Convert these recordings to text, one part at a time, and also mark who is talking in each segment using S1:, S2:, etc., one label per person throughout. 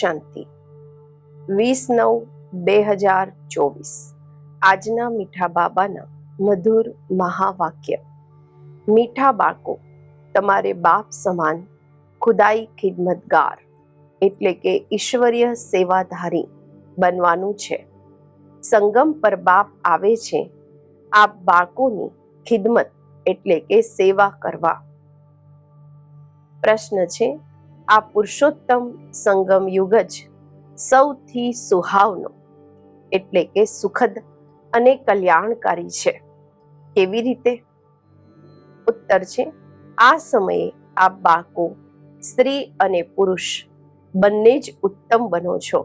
S1: શાંતિ. વીસ નવ, બે હજાર ચોવીસ. આજના મીઠા બાબાના મધુર મહાવાક્ય. મીઠા બાળકો, તમારે બાપ સમાન ખુદાઈ ખિદમતગાર, એટલે કે ઈશ્વરીય સેવાધારી બનવાનું છે. સંગમ પર બાપ આવે છે. આ બાળકોની ખિદમત એટલે કે સેવા કરવા. પ્રશ્ન છે આ પુરુષોત્તમ સંગમ યુગ જ સૌથી સુહાવનો, એટલે કે સુખદ અને કલ્યાણકારી છે. કેવી રીતે? ઉત્તર છે, આ સમયે આ બાળકો, સ્ત્રી અને પુરુષ બંને જ ઉત્તમ બનો છો.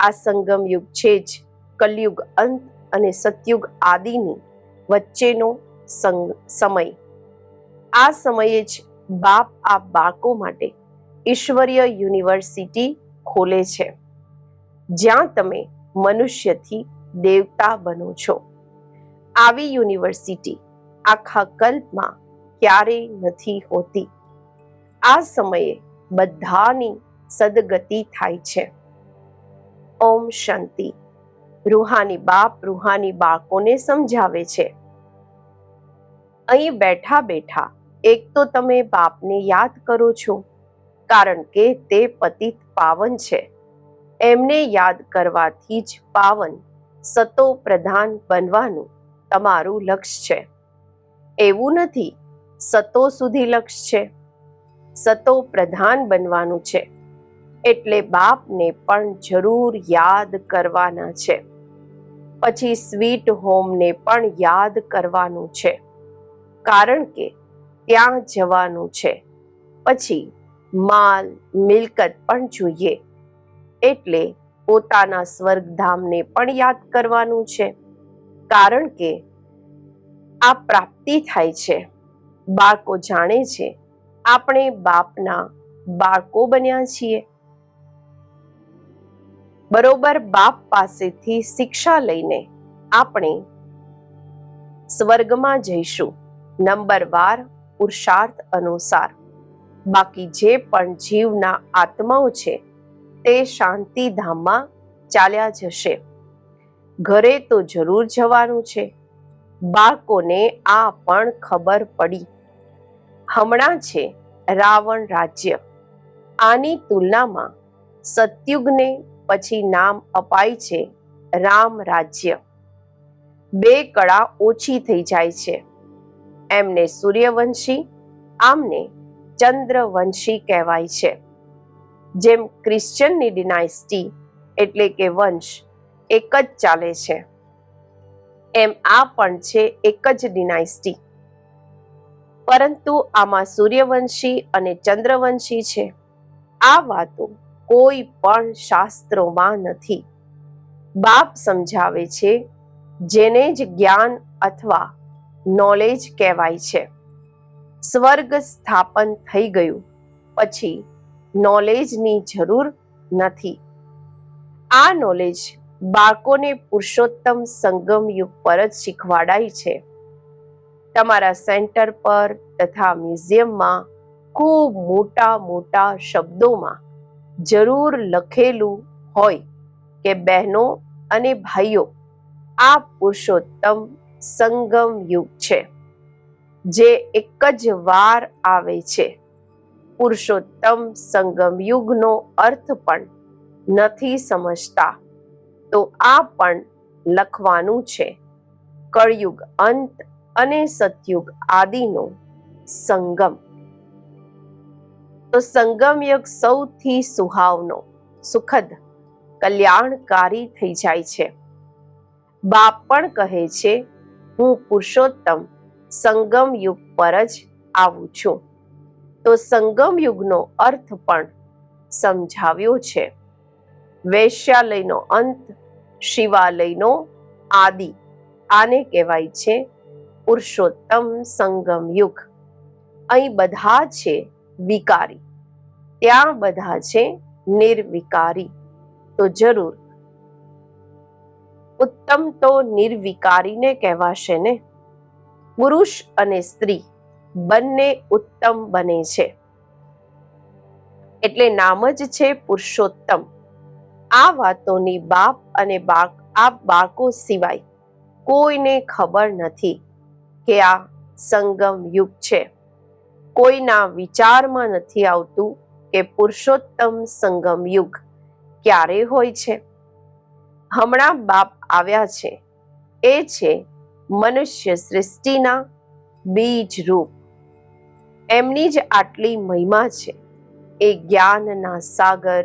S1: આ સંગમ યુગ છે જ કલયુગ અંત અને સતયુગ આદિની વચ્ચેનો સમય. આ સમયે જ બાપ આ બાળકો માટે ઈશ્વરીય યુનિવર્સિટી ખોલે છે, જ્યાં તમે મનુષ્યથી દેવતા બનો છો. આવી યુનિવર્સિટી આખા કલ્પમાં ક્યારેય નથી હોતી. આ સમયે બધાની સદગતિ થાય છે. ઓમ શાંતિ. રૂહાની બાપ રૂહાની બાળકોને સમજાવે છે. અહીં બેઠા બેઠા એક તો તમે બાપને યાદ કરો છો. કારણ કે તે પતિત પાવન છે. એમને યાદ કરવાથી જ પાવન સતો પ્રધાન બનવાનું તમારું લક્ષ્ય છે. એવું નથી, સતો સુધી લક્ષ્ય છે. સતો પ્રધાન બનવાનું છે. એટલે બાપને પણ જરૂર યાદ કરવાના છે. પછી સ્વીટ હોમને પણ યાદ કરવાનું છે. કારણ કે ત્યાં જવાનું છે. પછી માલ, મિલકત પણ જોઈએ. એટલે પોતાના સ્વર્ગધામને પણ યાદ કરવાનું છે. કારણ કે આ પ્રાપ્તિ થાય છે. બાળકો જાણે છે, આપણે બાપના બાળકો બન્યા છીએ. બરોબર બાપ પાસેથી શિક્ષા લઈને આપણે સ્વર્ગમાં જઈશું. નંબર વાર પુરુષાર્થ અનુસાર. બાકી જે પણ જીવના આત્માઓ છે, તે શાંતિધામમાં ચાલ્યા જશે. ઘરે તો જરૂર જવાનું છે. બાળકોને આ પણ ખબર પડી. હમણાં છે રાવણ રાજ્ય. આની તુલનામાં સત્યુગને પછી નામ અપાય છે રામ રાજ્ય. બે કળા ઓછી થઈ જાય છે. એમને સૂર્યવંશી, આમને ચંદ્રવંશી કહેવાય છે. જેમ ક્રિશ્ચનની ડિનાઇસ્ટી એટલે કે વંશ એક જ ચાલે છે. એમ આ પણ છે એક જ ડિનાઇસ્ટી પરંતુ આમાં સૂર્યવંશી અને ચંદ્રવંશી છે. આ વાતો કોઈ પણ શાસ્ત્રોમાં નથી. બાપ સમજાવે છે જેને જ જ્ઞાન અથવા નોલેજ કહેવાય છે. સ્વર્ગ સ્થાપન થઈ ગયું. પછી નોલેજની જરૂર નથી. આ નોલેજ બાળકોને પુરુષોત્તમ સંગમ યુગ પર જ શીખવાડાય છે. તમારા સેન્ટર પર તથા મ્યુઝિયમમાં ખૂબ મોટા મોટા શબ્દોમાં જરૂર લખેલું હોય કે બહેનો અને ભાઈઓ આ પુરુષોત્તમ સંગમ યુગ છે. જે એક જ વાર આવે છે. પુરુષોત્તમ સંગમ યુગનો અર્થ પણ નથી સમજતા. તો આ પણ લખવાનું છે. કળયુગ અંત અને સતયુગ આદિનો સંગમ. તો સંગમ યુગ સૌથી સુહાવનો, સુખદ, કલ્યાણકારી થઈ જાય છે. બાપ પણ કહે છે, હું પુરુષોત્તમ સંગમ યુગ પર જ આવું છું. તો સંગમ યુગનો અર્થ પણ સમજાવ્યો છે. વૈશ્યાલયનો અંત શિવાલયનો આદિ, આને કહેવાય છે પુરુષોત્તમ સંગમ યુગ. અહીં બધા છે વિકારી, ત્યાં બધા છે નિર્વિકારી. તો જરૂર. ઉત્તમ તો નિર્વિકારીને કહેવાશે ને? પુરુષ અને સ્ત્રી બંને ઉત્તમ બને છે. એટલે નામ જ છે પુરુષોત્તમ. આ વાતોની બાપ અને બાક, આ બાળકો સિવાય કોઈને ખબર નથી કે આ સંગમ યુગ છે. કોઈના વિચારમાં નથી આવતું કે પુરુષોત્તમ સંગમ યુગ ક્યારે હોય છે. હમણાં બાપ આવ્યા છે. એ છે મનુષ્ય સૃષ્ટિના બીજ રૂપ. એમની જ આટલી મહિમા છે. એ જ્ઞાનના સાગર,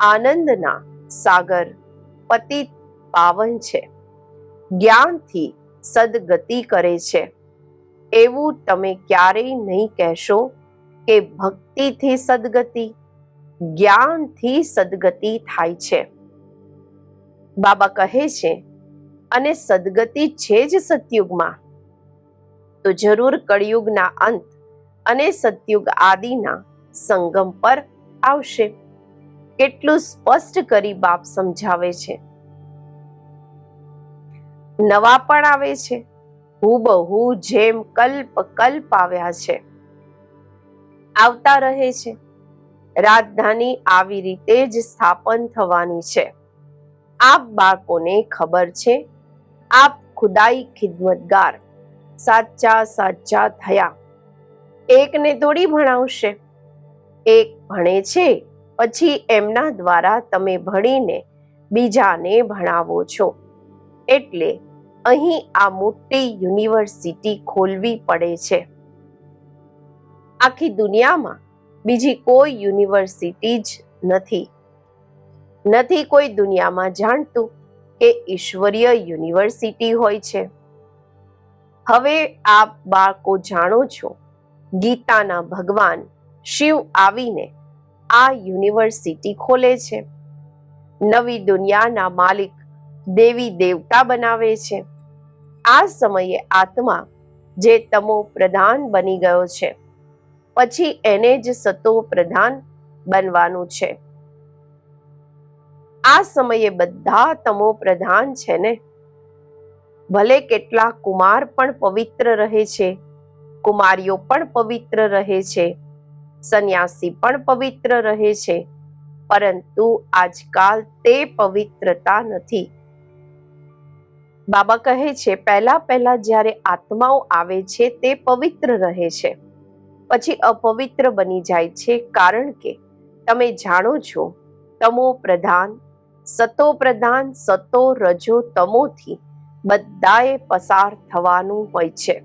S1: આનંદના સાગર પતિત પાવન છે. જ્ઞાનથી સદગતિ કરે છે. એવું તમે ક્યારેય નહીં કહેશો કે ભક્તિથી સદગતિ, જ્ઞાનથી સદગતિ થાય છે. બાબા કહે છે અને સદગતિ છે જ સતયુગમાં. તો જરૂર કળિયુગના અંત અને સતયુગ આદિના સંગમ પર આવશે. કેટલું સ્પષ્ટ કરી બાપ સમજાવે છે. નવા પણ આવે છે. હુબહુ જેમ કલ્પ કલ્પ આવ્યા છે. આવતા રહે છે. રાજધાની આવી રીતે જ સ્થાપન થવાની છે. આપ બાળકોને ખબર છે આપ ખુદાઈ ખિદમતગાર. સાચા સાચા થયા. એકને થોડી ભણાવશે. એક ભણે છે, પછી એમના દ્વારા તમે ભણીને બીજાને ભણાવો છો. એટલે અહીં આ મોટી યુનિવર્સિટી ખોલવી પડે છે. આખી દુનિયામાં બીજી કોઈ યુનિવર્સિટી જ નથી. નથી કોઈ દુનિયામાં જાણતું. કે ઈશ્વરીય યુનિવર્સિટી હોય છે. હવે આપ બાળકો જાણો છો, ગીતાના ભગવાન શિવ આવીને આ યુનિવર્સિટી ખોલે છે. નવી દુનિયાના માલિક દેવી દેવતા બનાવે છે. આ સમયે આત્મા જે તમો પ્રધાન બની ગયો છે. પછી એને જ સતો પ્રધાન બનવાનું છે. આ સમયે બધા તમો પ્રધાન છે ને? ભલે કેટલા કુમાર પણ પવિત્ર રહે છે, કુમારીઓ પણ પવિત્ર રહે છે, સંન્યાસી પણ પવિત્ર રહે છે, પરંતુ આજકાલ તે પવિત્રતા નથી. બાબા કહે છે, પહેલા પહેલા જ્યારે આત્માઓ આવે છે, તે પવિત્ર રહે છે. પછી અપવિત્ર બની જાય છે. કારણ કે તમે જાણો છો, તમો પ્રધાન સતો પ્રધાન, સતો રજો તમોથી બધાએ પસાર થવાનું હોય છે.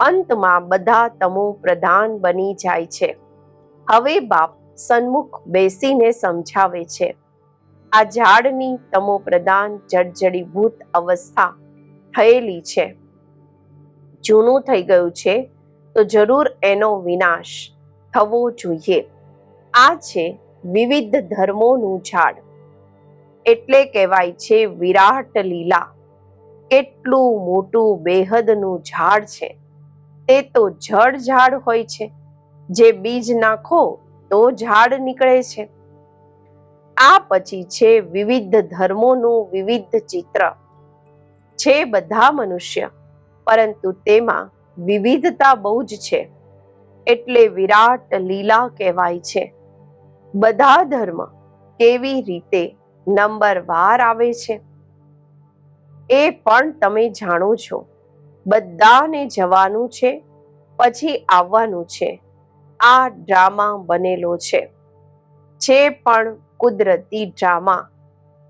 S1: અંતમાં બધા તમો પ્રધાન બની જાય છે. હવે બાપ સન્મુખ બેસીને સમજાવે છે. આ ઝાડની તમો પ્રધાન જડજડીભૂત અવસ્થા થયેલી છે. જૂનું થઈ ગયું છે, તો જરૂર એનો વિનાશ થવો જોઈએ. આ છે વિવિધ ધર્મોનું ઝાડ. એટલે કહેવાય છે વિરાટ લીલા. કેટલું મોટું બેહદનું ઝાડ છે. તે તો જડ ઝાડ હોય છે. જે બીજ નાખો તો ઝાડ નીકળે છે. આ પછી છે વિવિધ ધર્મોનું વિવિધ ચિત્ર. છે બધા મનુષ્ય, પરંતુ તેમાં વિવિધતા બહુ જ છે. એટલે વિરાટ લીલા કહેવાય છે. બધા ધર્મ કેવી રીતે નંબર વાર આવે છે. એ પણ તમે જાણો છો. બધાને જવાનું છે, પછી આવવાનું છે. આ ડ્રામા બનેલો છે. છે પણ કુદરતી ડ્રામા.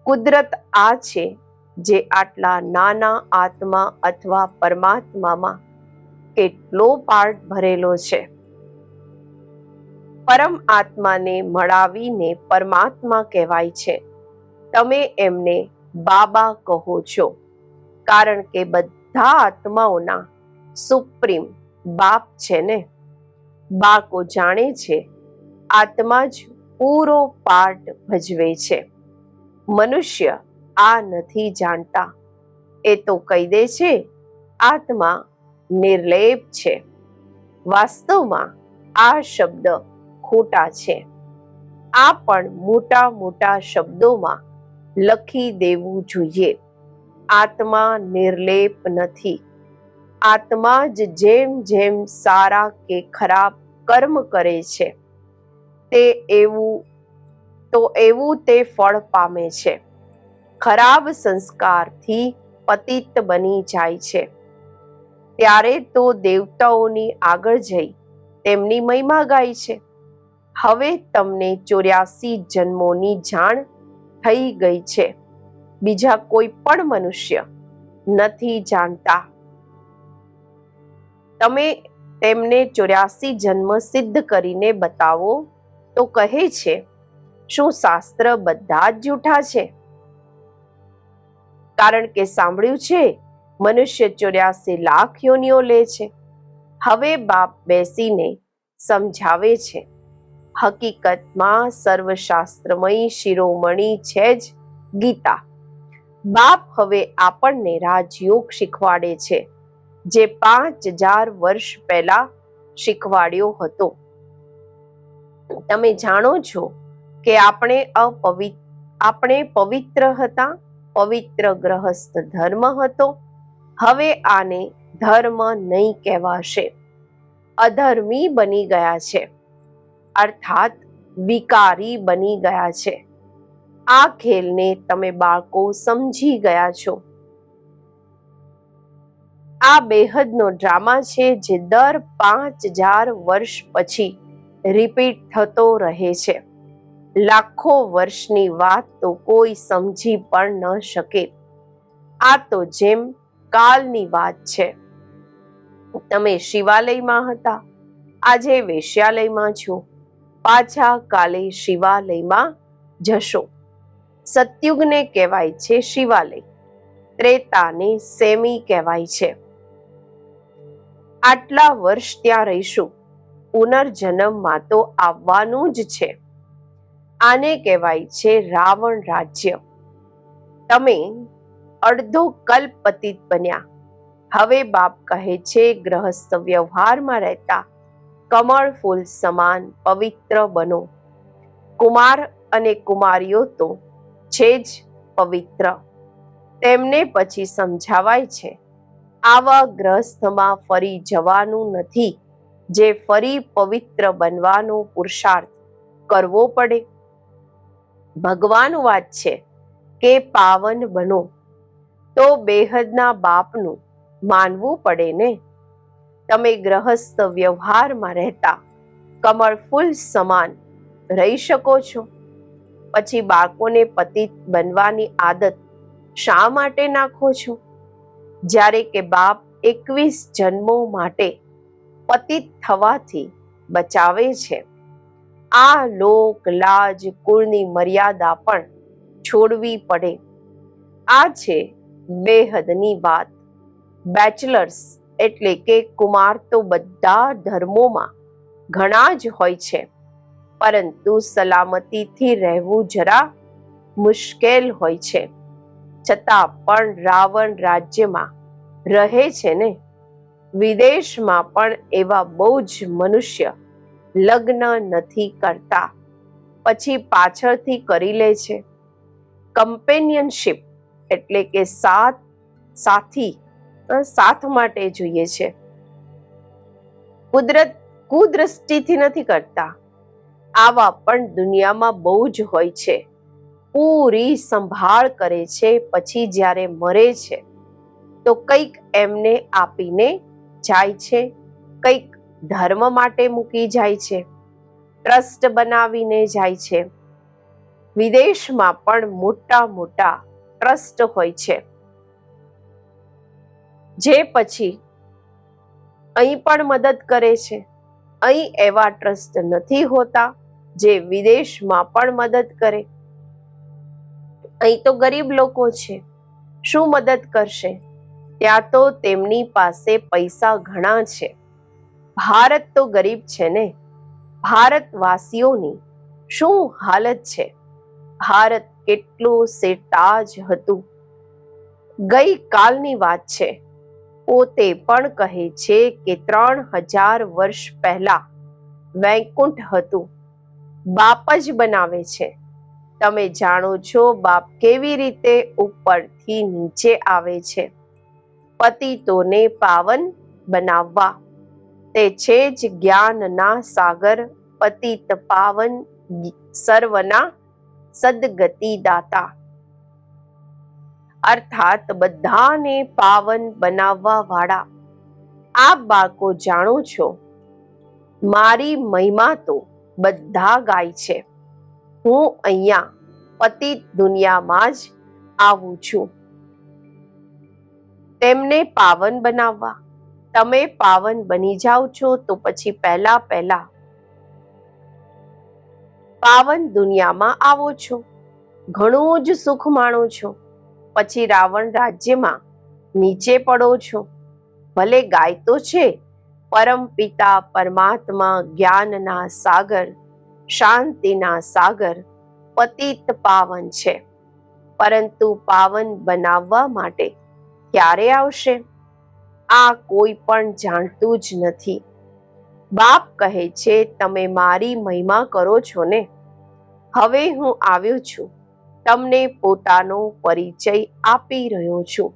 S1: કુદરત આ છે જે આટલા નાના આત્મા અથવા પરમાત્મામાં કેટલો પાર્ટ ભરેલો છે. પરમ આત્માને મળાવીને પરમાત્મા કહેવાય છે. તમે એમને બાબા કહો છો. કારણ કે બધા આત્માઓના સુપ્રીમ બાપ છે ને. બાકો જાણે છે, આત્મા જ પૂરો પાર્ટ ભજવે છે. મનુષ્ય આ નથી જાણતા. એ તો કહી દે છે, આત્મા નિર્લેપ છે. વાસ્તવમાં આ શબ્દ ખોટા છે. આ પણ મોટા મોટા શબ્દોમાં લખી દેવું જોઈએ. આત્મા નિર્લેપ નથી. આત્મા જ જેમ જેમ સારા કે ખરાબ કર્મ કરે છે, તે એવું, તો એવું તે ફળ પામે છે. ખરાબ સંસ્કારથી પતિત બની જાય છે. ત્યારે તો દેવતાઓની આગળ જઈ તેમની મહિમા ગાય છે. હવે તમને ચોર્યાસી જન્મોની જાણ થઈ ગઈ છે. બીજા કોઈ પણ મનુષ્ય નથી જાણતા. તમે તેમને ચોર્યાસી જન્મ સિદ્ધ કરીને બતાવો તો કહે છે, શું શાસ્ત્ર બધા જ જૂઠા છે? કારણ કે સાંભળ્યું છે, મનુષ્ય ચોર્યાસી લાખ યોનિઓ લે છે. હવે બાપ બેસીને સમજાવે છે. હકીકતમાં સર્વશાસ્ત્રમય શિરોમણી છે જ ગીતા. બાપ હવે આપણને રાજયોગ શીખવાડે છે, જે પાંચ હજાર વર્ષ પહેલા શીખવાડ્યો હતો. તમે જાણો છો કે આપણે અપવિત્ર આપણે પવિત્ર હતા, પવિત્ર ગ્રહસ્થ ધર્મ હતો, હવે આને ધર્મ નહીં કહેવાશે. અધર્મી બની ગયા છે. અર્થાત વિકારી બની ગયા છે. આ ખેલને તમે બાળકો સમજી ગયા છો. આ બેહદનો ડ્રામા છે જે દર પાંચ હજાર વર્ષ પછી રિપીટ થતો રહે છે. લાખો વર્ષની વાત તો કોઈ સમજી પણ ન શકે. આ તો જેમ કાલની વાત છે. તમે શિવાલયમાં હતા. આજે વેશ્યાલયમાં છો. પાછા કાલે શિવાલયમાં જશો. સતયુગને કહેવાય છે શિવાલય, ત્રેતાને સેમી કહેવાય છે. આટલા વર્ષ ત્યાં રહીશું, પુનર્જન્મમાં તો આવવાનું જ છે. આને કહેવાય છે રાવણ રાજ્ય. તમે અડધો કલ્પ પતિત બન્યા. હવે બાપ કહે છે ગ્રહસ્થ વ્યવહારમાં રહેતા કમળ ફૂલ સમાન પવિત્ર બનો. કુમાર અને કુમારીઓ તો છે જ પવિત્ર. તેમને પછી સમજાવાય છે, આવા ગ્રહસ્થમાં ફરી જવાનું નથી, જે ફરી પવિત્ર બનવાનો પુરુષાર્થ કરવો પડે. ભગવાન વાત છે કે પાવન બનો, તો બેહદના બાપનું માનવું પડે ને? તમે ગ્રહસ્થ વ્યવહારમાં રહેતા કમળ ફૂલ સમાન રહી શકો છો. પછી બાળકોને પતિત બનવાની આદત શા માટે નાખો છો? જ્યારે કે બાપ એકવીસ જન્મો માટે પતિત થવાથી બચાવે છે. આ લોક લાજ, કુળની મર્યાદા પણ છોડવી પડે. આ છે બેહદની વાત. બેચલર્સ એટલે કે કુમાર તો બધા ધર્મોમાં ઘણા જ હોય છે. પરંતુ સલામતીથી રહેવું જરા મુશ્કેલ હોય છે. છતાં પણ રાવણ રાજ્યમાં રહે છે ને? વિદેશમાં પણ એવા બહુ જ મનુષ્ય લગ્ન નથી કરતા. પછી પાછળથી કરી લે છે. કમ્પેનિયનશિપ એટલે કે સાથ સાથી સાથ માટે જોઈએ છે. કુદરત, કુદ્રષ્ટિથી નથી કરતા. આવા પણ દુનિયામાં બહુ જ હોય છે. પૂરી સંભાળ કરે છે, પછી જ્યારે મરે છે, તો કંઈક એમને આપીને જાય છે, કંઈક ધર્મ માટે મૂકી જાય છે, ટ્રસ્ટ બનાવીને જાય છે. વિદેશમાં પણ મોટા મોટા ટ્રસ્ટ હોય છે. જે પછી અહીં પણ મદદ કરે છે. અહીં એવા ટ્રસ્ટ નથી હોતા જે વિદેશમાં પણ મદદ કરે. અહીં તો ગરીબ લોકો છે. શું મદદ કરશે? ત્યાં તો તેમની પાસે પૈસા ઘણા છે. ભારત તો ગરીબ છે ને? ભારતવાસીઓની શું હાલત છે? ભારત કેટલું સેટાજ હતું. ગઈ કાલની વાત છે. પોતે પણ કહે છે કે ત્રણ હજાર વર્ષ પહેલા વૈકુંઠ હતું. બાપ જ બનાવે છે. તમે જાણો છો બાપ કેવી રીતે ઉપરથી નીચે આવે છે. પતિતોને પાવન બનાવવા. તે છે જ જ્ઞાનના સાગર, પતિત પાવન સર્વના સદગતિ દાતા અર્થાત બધાને પાવન બનાવવા વાળા આપ બાળકો જાણો છો, મારી મહિમા તો બધા ગાય છે. હું અહીંયા પતિત દુનિયામાં જ આવું છું. તેમને પાવન બનાવવા. તમે પાવન બની જાઓ છો તો પછી પહેલા પહેલા પાવન દુનિયામાં આવો છો. ઘણું જ સુખ માણો છો. પછી રાવણ રાજ્યમાં નીચે પડો છો. ભલે ગાય તો છે, પરમ પિતા પરમાત્મા જ્ઞાનના સાગર, શાંતિના સાગર, પતિત પાવન છે. પરંતુ પાવન બનાવવા માટે ક્યારે આવશે? આ કોઈ પણ જાણતું જ નથી. બાપ કહે છે, તમે મારી મહિમા કરો છો ને? હવે હું આવ્યો છું. તમને પોતાનો પરિચય આપી રહ્યો છું.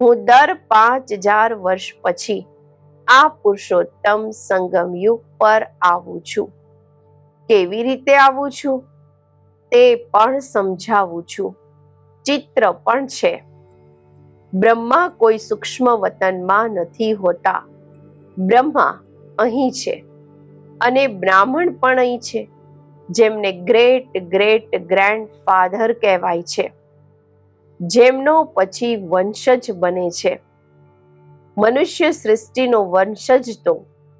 S1: હું દર પાંચ હજાર વર્ષ પછી આ પુરુષોત્તમ સંગમ યુગ પર આવું છું. કેવી રીતે આવું છું? તે પણ સમજાવું છું. ચિત્ર પણ છે. બ્રહ્મા કોઈ સૂક્ષ્મ વતનમાં નથી હોતા. બ્રહ્મા અહીં છે અને બ્રાહ્મણ પણ અહીં છે. જેમને ગ્રેટ ગ્રેટ ગ્રેન્ડ ફાધર કહેવાય છે. જેમનો પછી વંશજ બને છે. મનુષ્ય સૃષ્ટિનો વંશજ તો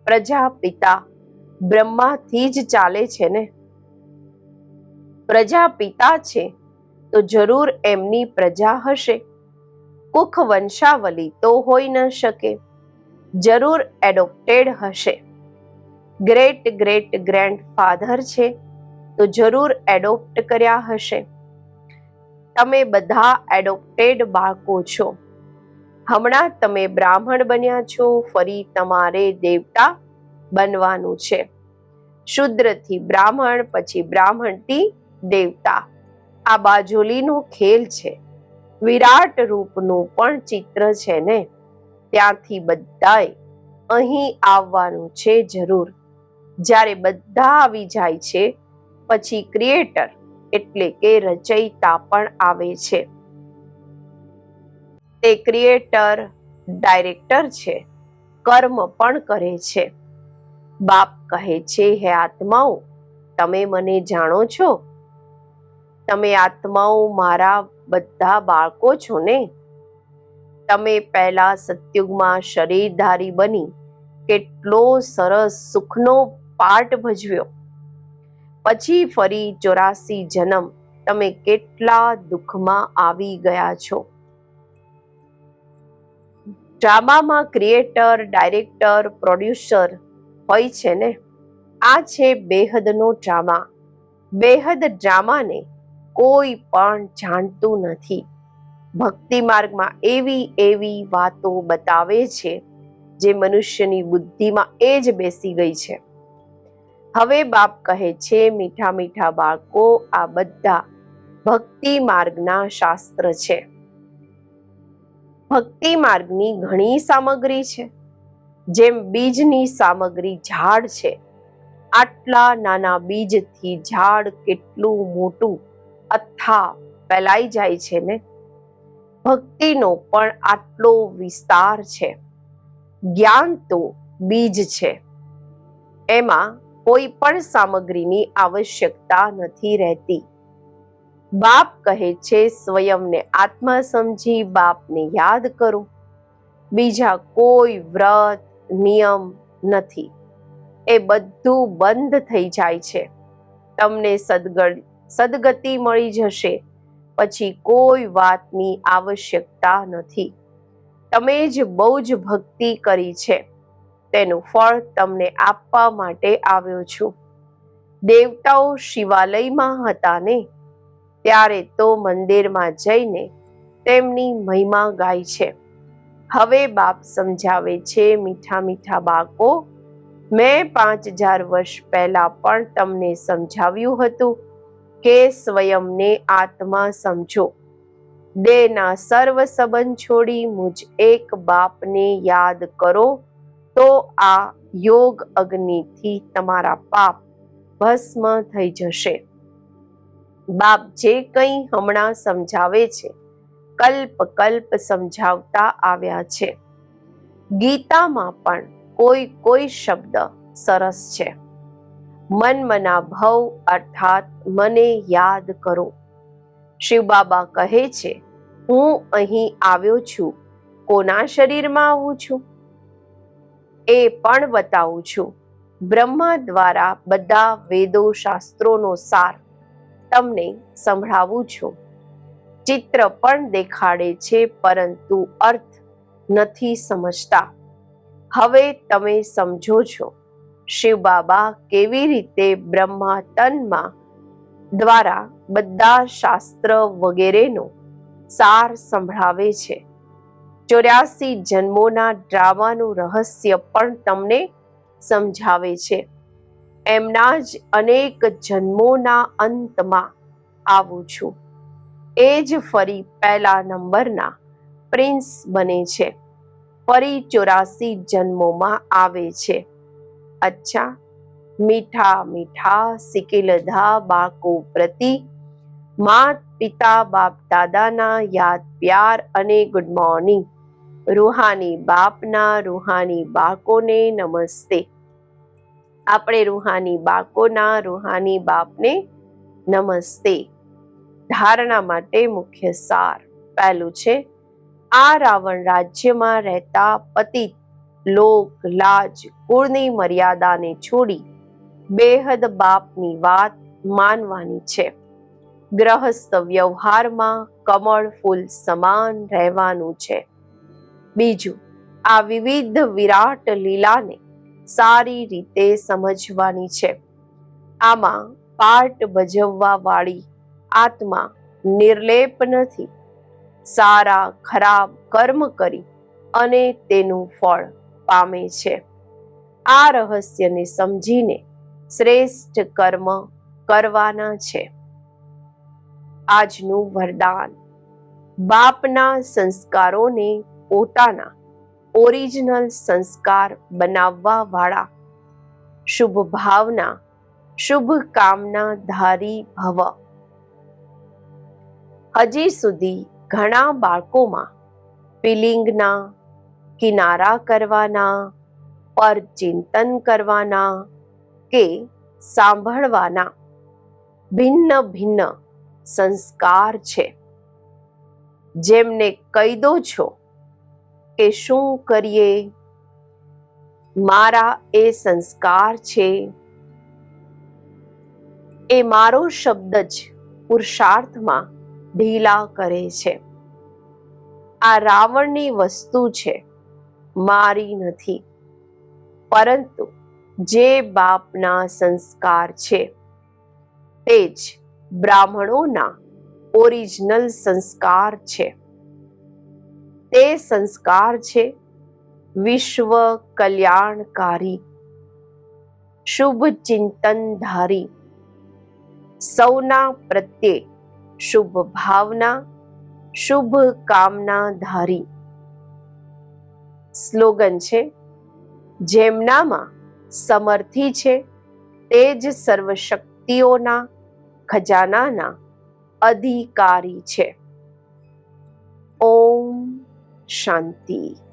S1: પ્રજાપિતા બ્રહ્માથી જ ચાલે છે ને? પ્રજાપિતા છે તો જરૂર એમની પ્રજા હશે. કુખ વંશાવલી તો હોઈ ન શકે. જરૂર એડોપ્ટેડ હશે. ગ્રેટ ગ્રેટ ગ્રેન્ડ ફાધર છે તો જરૂર એડોપ્ટ કર્યા હશે. તમે બધા એડોપ્ટેડ બાળકો છો. હમણાં તમે બ્રાહ્મણ બન્યા છો, ફરી તમારે દેવતા બનવાનું છે. શુદ્રથી બ્રાહ્મણ, પછી બ્રાહ્મણથી દેવતા. આ બાજોલીનો ખેલ છે. વિરાટ રૂપનું પણ ચિત્ર છે ને? ત્યાંથી બધાએ અહીં આવવાનું છે જરૂર. જ્યારે બધા આવી જાય છે પછી ક્રિએટર એટલે કે રચયિતા પણ આવે છે. તે ક્રિએટર ડાયરેક્ટર છે. કર્મ પણ કરે છે. બાપ કહે છે, હે આત્માઓ, તમે મને જાણો છો? તમે આત્માઓ મારા બધા બાળકો છો ને? તમે પહેલા સત્યુગમાં શરીરધારી બની કેટલો સરસ સુખનો પાઠ ભજવ્યો. પછી ફરી ચોરાસી જન્મ. તમે કેટલા દુઃખમાં આવી ગયા છો? ડ્રામામાં ક્રિએટર, ડાયરેક્ટર, પ્રોડ્યુસર હોય છે ને? આ છે બેહદનો ડ્રામા. બેહદ ડ્રામાને કોઈ પણ જાણતું નથી. ભક્તિ માર્ગમાં એવી એવી વાતો બતાવે છે, જે મનુષ્યની બુદ્ધિમાં એ જ બેસી ગઈ છે. હવે બાપ કહે છે, મીઠા મીઠા બાળકો, આ બધા ભક્તિ માર્ગના શાસ્ત્ર છે. ભક્તિ માર્ગની ઘણી સામગ્રી છે. જેમ બીજની સામગ્રી ઝાડ છે, આટલા નાના બીજથી ઝાડ કેટલું મોટું અથા ફેલાઈ જાય છે ને? ભક્તિનો પણ આટલો વિસ્તાર છે. જ્ઞાન તો બીજ છે. એમાં કોઈ પણ સામગ્રીની આવશ્યકતા નથી રહેતી. બાપ કહે છે, સ્વયંને આત્મા સમજી બાપને યાદ કરો. બીજા કોઈ વ્રત, નિયમ નથી. એ બધું બંધ થઈ જાય છે. તમને સદગડ સદગતિ મળી જશે. પછી કોઈ વાતની આવશ્યકતા નથી. તમે જ બહુ જ ભક્તિ કરી છે. તેનું ફળ તમને આપવા માટે આવ્યો છું. દેવતાઓ શિવાલયમાં હતા ને, ત્યારે તો મંદિરમાં જઈને તેમની મહિમા ગાય છે. હવે બાપ સમજાવે છે, મીઠા મીઠા બાકો મેં પાંચ હજાર વર્ષ પહેલા પણ તમને સમજાવ્યું હતું કે સ્વયંને આત્મા સમજો. દેના સર્વ સંબંધ છોડી મુજ એક બાપને યાદ કરો તો આ યોગ અગ્નિથી તમારા પાપ ભસ્મ થઈ જશે. બાપ જે કંઈ હમણાં સમજાવે છે, કલ્પ કલ્પ સમજાવતા આવ્યા છે. ગીતામાં પણ કોઈ કોઈ શબ્દ સરસ છે. મન મના ભવ અર્થાત મને યાદ કરો. શિવ બાબા કહે છે, હું અહીં આવ્યો છું, કોના શરીરમાં આવું છું? એ પણ બતાવું છું. બ્રહ્મા દ્વારા બધા વેદો શાસ્ત્રોનો સાર તમને સંભળાવું છું. ચિત્ર પણ દેખાડે છે, પરંતુ અર્થ નથી સમજતા. હવે તમે સમજો છો, શિવ બાબા કેવી રીતે બ્રહ્મા તનમાં દ્વારા બધા શાસ્ત્ર વગેરેનો સાર સંભળાવે છે. ચોર્યાસી જન્મોના ડ્રામાનું રહસ્ય પણ તમને સમજાવે છે. એમના જ અનેક જન્મોના અંતમાં આવું છું. એ જ ફરી પહેલા નંબરના પ્રિન્સ બને છે. ફરી ચોરાસી જન્મોમાં આવે છે. અચ્છા, મીઠા મીઠા સિકેલધા બાકો પ્રતિ માત પિતા બાપ દાદાના યાદ પ્યાર અને ગુડ મોર્નિંગ રૂહાની બાપના રૂહાની બાકોને નમસ્તે. આપણે રૂહાની બાકોના રૂહાની બાપને નમસ્તે. ધારણા માટે મુખ્ય સાર પહેલું છે, આ રાવણ રાજ્યમાં રહેતા પતિત લોક લાજ કુળની મર્યાદાને છોડી બેહદ બાપની વાત માનવાની છે. ગ્રહસ્થ વ્યવહારમાં કમળ ફૂલ સમાન રહેવાનું છે. બીજું, આ વિવિધ વિરાટ લીલાને સારી રીતે સમજવાની છે. આમાં પાઠ ભજવવા વાળી આત્મા નિર્લેપ નથી. સારા, ખરાબ કર્મ કરી અને તેનું ફળ પામે છે. આ રહસ્યને સમજીને શ્રેષ્ઠ કર્મ કરવાના છે. આજનું વરદાન બાપના સંસ્કારોને પોતાના ઓરિજિનલ સંસ્કાર બનાવવા વાળા શુભ ભાવના, શુભ કામના ધારી ભવ. હજી સુધી ઘણા બાળકોમાં ફિલિંગના, કિનારા કરવાના પર ચિંતન કરવાના કે સાંભળવાના ભિન્ન ભિન્ન સંસ્કાર છે. જેમને કહી દો છો કે શું કરીએ? મારા એ સંસ્કાર છે. એ મારો શબ્દ જ પુરુષાર્થમાં ઢીલા કરે છે. આ રાવણની વસ્તુ છે, મારી નથી. પરંતુ જે બાપના સંસ્કાર છે, તે જ બ્રાહ્મણોના ઓરિજિનલ સંસ્કાર છે. તે સંસ્કાર છે. વિશ્વ કલ્યાણકારી. શુભ ચિંતનધારી. સૌના પ્રત્યે શુભ ભાવના, શુભ કામના ધારી સ્લોગન છે. જેમનામાં સમર્થી છે તે જ સર્વશક્તિઓના ખજાનાના અધિકારી છે. ઓમ શાંતિ.